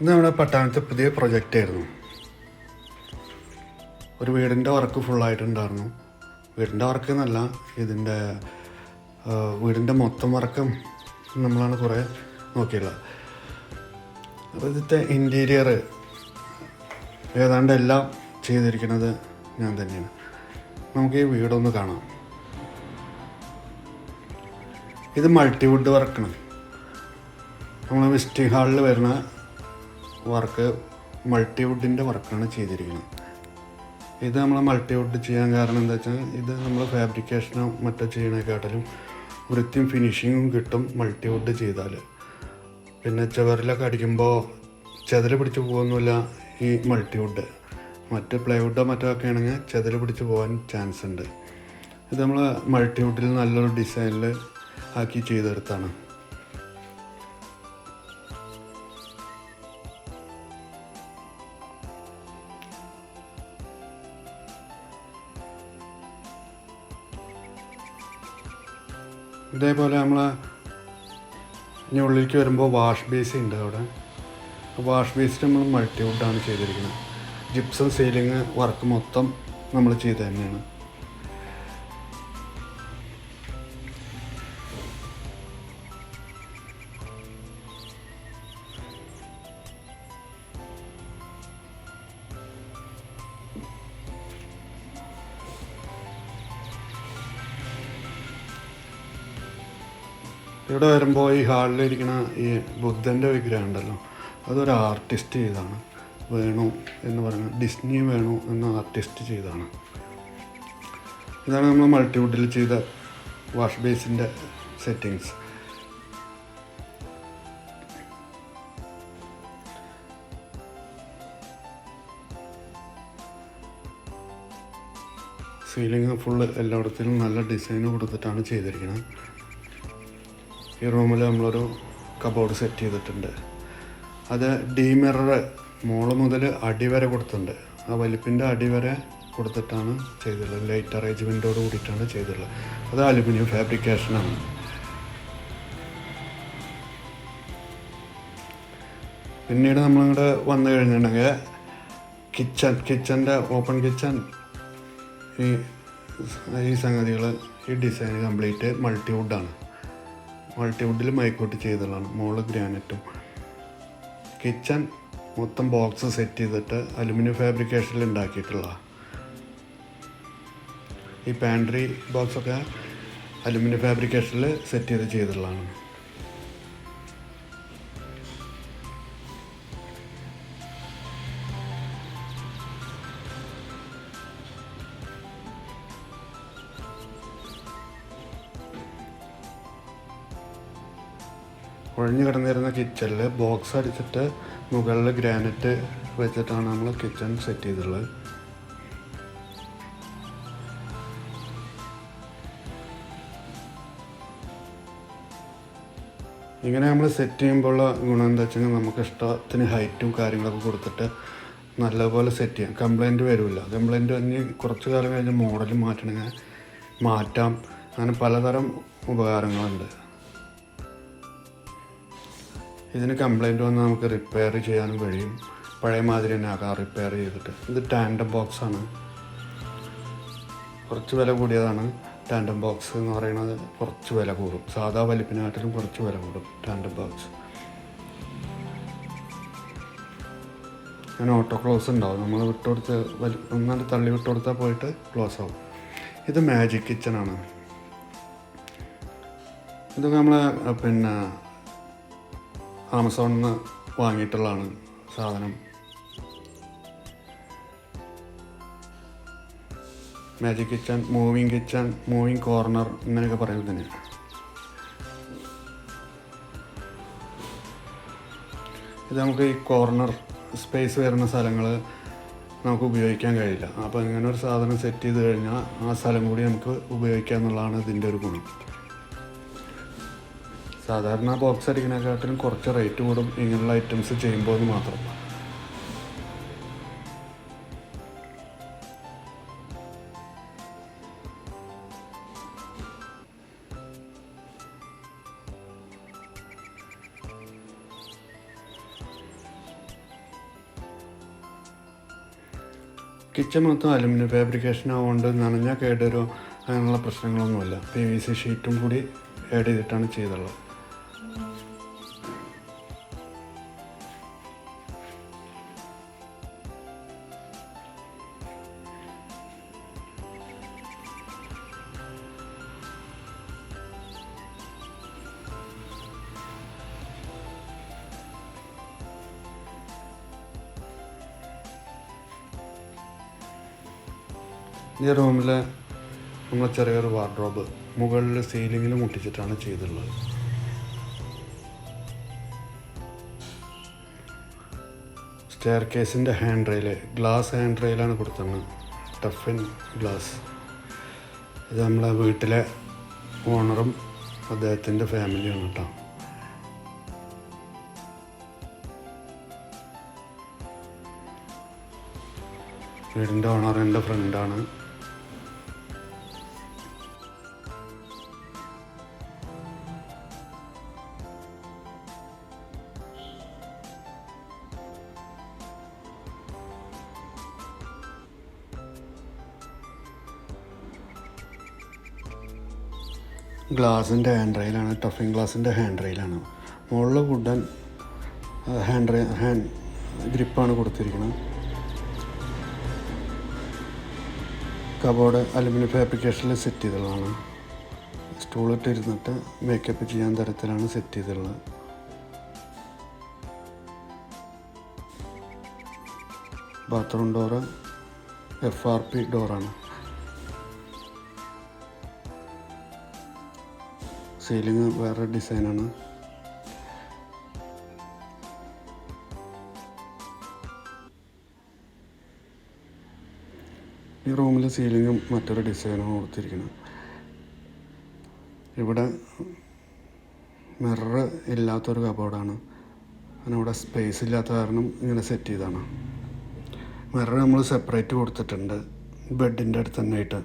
ഇത് നമ്മുടെ പട്ടാണത്തെ പുതിയ പ്രൊജക്റ്റ് ആയിരുന്നു. ഒരു വീടിന്റെ വർക്ക് ഫുള്ളായിട്ടുണ്ടായിരുന്നു വീടിന്റെ വർക്ക് എന്നല്ല ഇതിന്റെ വീടിന്റെ മൊത്തം വർക്കും നമ്മളാണ് കുറേ നോക്കിയുള്ളത് അപ്പോൾ ഇതിന്റെ ഇന്റീരിയർ ഏതാണ്ട് എല്ലാം ചെയ്തിരിക്കുന്നത് ഞാൻ തന്നെയാണ്. നമുക്ക് ഈ വീടൊന്ന് കാണാം. ഇത് മൾട്ടിവുഡ് വർക്കാണ് നമ്മൾ വിസിറ്റിംഗ് ഹാളിൽ വരുന്ന വർക്ക് മൾട്ടിവുഡിന്റെ വർക്കാണ് ചെയ്തിരിക്കുന്നത്. ഇത് നമ്മൾ മൾട്ടിവുഡ് ചെയ്യാൻ കാരണം എന്താ വെച്ചാൽ ഇത് നമ്മൾ ഫാബ്രിക്കേഷനോ മറ്റോ ചെയ്യണേക്കാട്ടിലും വൃത്തിയും ഫിനിഷിങ്ങും കിട്ടും മൾട്ടിവുഡ് ചെയ്താൽ പിന്നെ ചുവരിലൊക്കെ അടിക്കുമ്പോൾ ചെതൽ പിടിച്ച് പോകുന്നില്ല ഈ മൾട്ടിവുഡ്. മറ്റ് പ്ലൈവുഡോ മറ്റോ ഒക്കെ ആണെങ്കിൽ ചെതൽ പിടിച്ച് പോകാൻ ചാൻസ് ഉണ്ട് ഇത് നമ്മൾ മൾട്ടിവുഡിൽ നല്ലൊരു ഡിസൈനിൽ ആക്കി ചെയ്തെടുത്താണ്. ഇതേപോലെ നമ്മൾ ഇനി ഉള്ളിലേക്ക് വരുമ്പോൾ വാഷ് ബേസ് ഉണ്ട് അവിടെ. വാഷ് ബേസിൽ നമ്മൾ മൾട്ടി മൾട്ടിവുഡാണ് ചെയ്തിരിക്കുന്നത്. ജിപ്സം സീലിംഗ് വർക്ക് മൊത്തം നമ്മൾ ചെയ്ത് തന്നെയാണ്. ഇവിടെ വരുമ്പോൾ ഈ ഹാളിലിരിക്കുന്ന ഈ ബുദ്ധന്റെ വിഗ്രഹം ഉണ്ടല്ലോ അതൊരു ആർട്ടിസ്റ്റ് ചെയ്താണ്. വേണു എന്ന് പറയുന്നത് ഡിസ്നി വേണു എന്ന ആർട്ടിസ്റ്റ് ചെയ്താണ്. ഇതാണ് നമ്മൾ മൾട്ടിവുഡിൽ ചെയ്ത വാഷ് ബേസിന്റെ സെറ്റിങ്സ് സീലിംഗ് ഫുള്ള് എല്ലായിടത്തിലും നല്ല ഡിസൈൻ കൊടുത്തിട്ടാണ് ചെയ്തിരിക്കുന്നത് ഈ റൂമിൽ നമ്മളൊരു കബോർഡ് സെറ്റ് ചെയ്തിട്ടുണ്ട്. അത് ഡി മിറർ മോൾ മുതൽ അടി വരെ കൊടുത്തിട്ടുണ്ട്. ആ വലിപ്പിന്റെ അടി വരെ കൊടുത്തിട്ടാണ് ചെയ്തിട്ടുള്ളത്. ലൈറ്റ് അറേഞ്ച്മെന്റോട് കൂടിയിട്ടാണ് ചെയ്തിട്ടുള്ളത്. അത് അലുമിനിയം ഫാബ്രിക്കേഷനാണ് പിന്നീട് നമ്മളിങ്ങോട്ട് വന്നു കഴിഞ്ഞിട്ടുണ്ടെങ്കിൽ കിച്ചൺ കിച്ചന്റെ ഓപ്പൺ കിച്ചൺ ഈ ഈ സംഗതികൾ ഈ ഡിസൈൻ കംപ്ലീറ്റ് മൾട്ടി മൾട്ടിവുഡാണ് മൾട്ടിവുഡിൽ മൈക്കോട്ട് ചെയ്തതാണ്. മോൾ ഗ്രാനറ്റും. കിച്ചൺ മൊത്തം ബോക്സ് സെറ്റ് ചെയ്തിട്ട് അലുമിനിയം ഫാബ്രിക്കേഷനിൽ ഉണ്ടാക്കിയിട്ടുള്ള. ഈ പാൻട്രി ബോക്സൊക്കെ അലുമിനിയം ഫാബ്രിക്കേഷനിൽ സെറ്റ് ചെയ്ത് ചെയ്തിട്ടുള്ളതാണ്. ഒഴിഞ്ഞു കിടന്നിരുന്ന കിച്ചണിൽ ബോക്സ് അടിച്ചിട്ട് മുകളിൽ ഗ്രാനൈറ്റ് വെച്ചിട്ടാണ് നമ്മൾ കിച്ചൺ സെറ്റ് ചെയ്തിട്ടുള്ളത്. ഇങ്ങനെ നമ്മൾ സെറ്റ് ചെയ്യുമ്പോഴുള്ള ഗുണം എന്താ വെച്ചാൽ നമുക്ക് ഇഷ്ടത്തിന് ഹൈറ്റും കാര്യങ്ങളൊക്കെ കൊടുത്തിട്ട് നല്ലപോലെ സെറ്റ് ചെയ്യാം. കംപ്ലൈന്റ് വരില്ല. കംപ്ലൈന്റ് വന്ന് കുറച്ച് കാലം കഴിഞ്ഞ് മോഡൽ മാറ്റണമെങ്കിൽ മാറ്റാം. അങ്ങനെ പലതരം ഉപകാരങ്ങളുണ്ട്. ഇതിന് കംപ്ലൈന്റ് വന്നാൽ നമുക്ക് റിപ്പയർ ചെയ്യാനും കഴിയും. പഴയ മാതിരി തന്നെ ആക്കാം റിപ്പയർ ചെയ്തിട്ട്. ഇത് ടാൻഡം ബോക്സാണ് കുറച്ച് വില കൂടിയതാണ് ടാൻഡം ബോക്സ് എന്ന് പറയുന്നത്. കുറച്ച് വില കൂടും. സാധാ വലിപ്പിനാട്ടിലും കുറച്ച് വില കൂടും ടാൻഡം ബോക്സ് അങ്ങനെ ഓട്ടോ ക്ലോസ് ഉണ്ടാവും. നമ്മൾ വിട്ടുകൊടുത്ത് വലി ഒന്നാണ്ട് തള്ളി വിട്ടുകൊടുത്താൽ പോയിട്ട് ക്ലോസ് ആവും. ഇത് മാജിക് കിച്ചണാണ് ഇത് നമ്മൾ പിന്നെ ആമസോണിൽ നിന്ന് വാങ്ങിയിട്ടുള്ളതാണ് സാധനം. Magic kitchen moving kitchen moving corner ഇങ്ങനെയൊക്കെ പറയുന്നത് തന്നെ ഇത് നമുക്ക് ഈ കോർണർ സ്പേസ് വരുന്ന സ്ഥലങ്ങൾ നമുക്ക് ഉപയോഗിക്കാൻ കഴിയില്ല. അപ്പോൾ ഇങ്ങനെ ഒരു സാധനം സെറ്റ് ചെയ്ത് കഴിഞ്ഞാൽ ആ സ്ഥലം കൂടി നമുക്ക് ഉപയോഗിക്കുക എന്നുള്ളതാണ് ഇതിന്റെ ഒരു ഗുണം. സാധാരണ ബോക്സ് അടിക്കുന്നതിനെക്കാട്ടിലും കുറച്ച് റേറ്റ് കൂടും ഇങ്ങനെയുള്ള ഐറ്റംസ് ചെയ്യുമ്പോൾ എന്ന് മാത്രം. കിച്ചൺ മൊത്തം അലുമിനിയം ഫാബ്രിക്കേഷൻ ആവുകൊണ്ട് നനഞ്ഞാൽ കേടരോ അങ്ങനെയുള്ള പ്രശ്നങ്ങളൊന്നുമില്ല. പി വി സി ഷീറ്റും കൂടി ആഡ് ചെയ്തിട്ടാണ് ചെയ്തുള്ളത്. ഈ റൂമിൽ നമ്മൾ ചെറിയൊരു വാർഡ്രോബ് മുകളിൽ സീലിങ്ങിൽ മുട്ടിച്ചിട്ടാണ് ചെയ്തിട്ടുള്ളത്. സ്റ്റെയർ കേസിന്റെ ഹാൻഡ് റെയിൽ ഗ്ലാസ് ഹാൻഡ് റെയിലാണ് കൊടുത്തത് ടഫൻ ഗ്ലാസ് ഇത് നമ്മളെ വീട്ടിലെ ഓണറും അദ്ദേഹത്തിന്റെ ഫാമിലിയാണ് കേട്ടോ വീടിന്റെ ഓണർ എന്റെ ഫ്രണ്ടാണ് ഗ്ലാസിന്റെ ഹാൻഡ് റെയിലാണ് ടഫിങ് ഗ്ലാസിന്റെ ഹാൻഡ് റെയിലാണ് മുകളിൽ വുഡൻ ഹാൻഡ് റെയിൽ ഹാൻഡ് ഗ്രിപ്പാണ് കൊടുത്തിരിക്കുന്നത്. കബോർഡ് അലുമിനിയം ഫാബ്രിക്കേഷനിൽ സെറ്റ് ചെയ്തതാണ് സ്റ്റൂളിട്ട് ഇരുന്നിട്ട് മേക്കപ്പ് ചെയ്യാൻ തരത്തിലാണ് സെറ്റ് ചെയ്തിട്ടുള്ളത്. Bathroom door F R P ഡോറാണ് സീലിംഗ് വേറെ ഡിസൈനാണ്. ഈ റൂമിൽ സീലിങ്ങും മറ്റൊരു ഡിസൈനാണ് കൊടുത്തിരിക്കുന്നത് ഇവിടെ മിറർ ഇല്ലാത്തൊരു കബോർഡാണ്. അങ്ങനെ ഇവിടെ സ്പേസ് ഇല്ലാത്ത കാരണം ഇങ്ങനെ സെറ്റ് ചെയ്താണ് മിറർ നമ്മൾ സെപ്പറേറ്റ് കൊടുത്തിട്ടുണ്ട്. ബെഡിന്റെ അടുത്ത് തന്നെ ആയിട്ട്